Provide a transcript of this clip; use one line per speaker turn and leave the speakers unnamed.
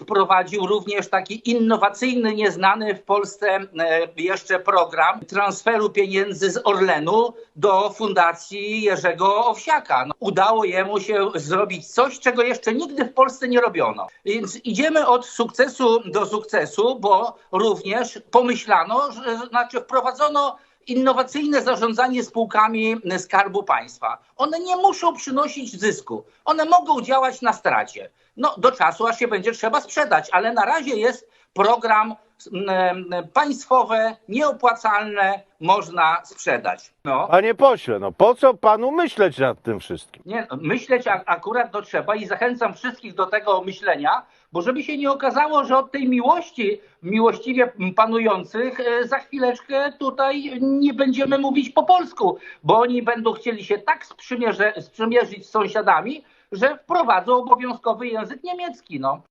wprowadził również taki innowacyjny, nieznany w Polsce e, jeszcze program transferu pieniędzy z Orlenu do Fundacji Jerzego Owsiaka. No, udało jemu się zrobić coś, czego jeszcze nigdy w Polsce nie robiono. Więc idziemy od sukcesu do sukcesu, bo również pomyślano, że znaczy wprowadzono innowacyjne zarządzanie spółkami Skarbu Państwa. One nie muszą przynosić zysku. One mogą działać na stracie. No, do czasu, aż się będzie trzeba sprzedać, ale na razie jest program państwowe, nieopłacalne, można sprzedać. No.
Panie pośle, no po co panu myśleć nad tym wszystkim?
Nie, no, myśleć akurat to trzeba i zachęcam wszystkich do tego myślenia, bo żeby się nie okazało, że od tej miłości, miłościwie panujących, e, za chwileczkę tutaj nie będziemy mówić po polsku, bo oni będą chcieli się tak sprzymierze, sprzymierzyć z sąsiadami, że wprowadzą obowiązkowy język niemiecki. No.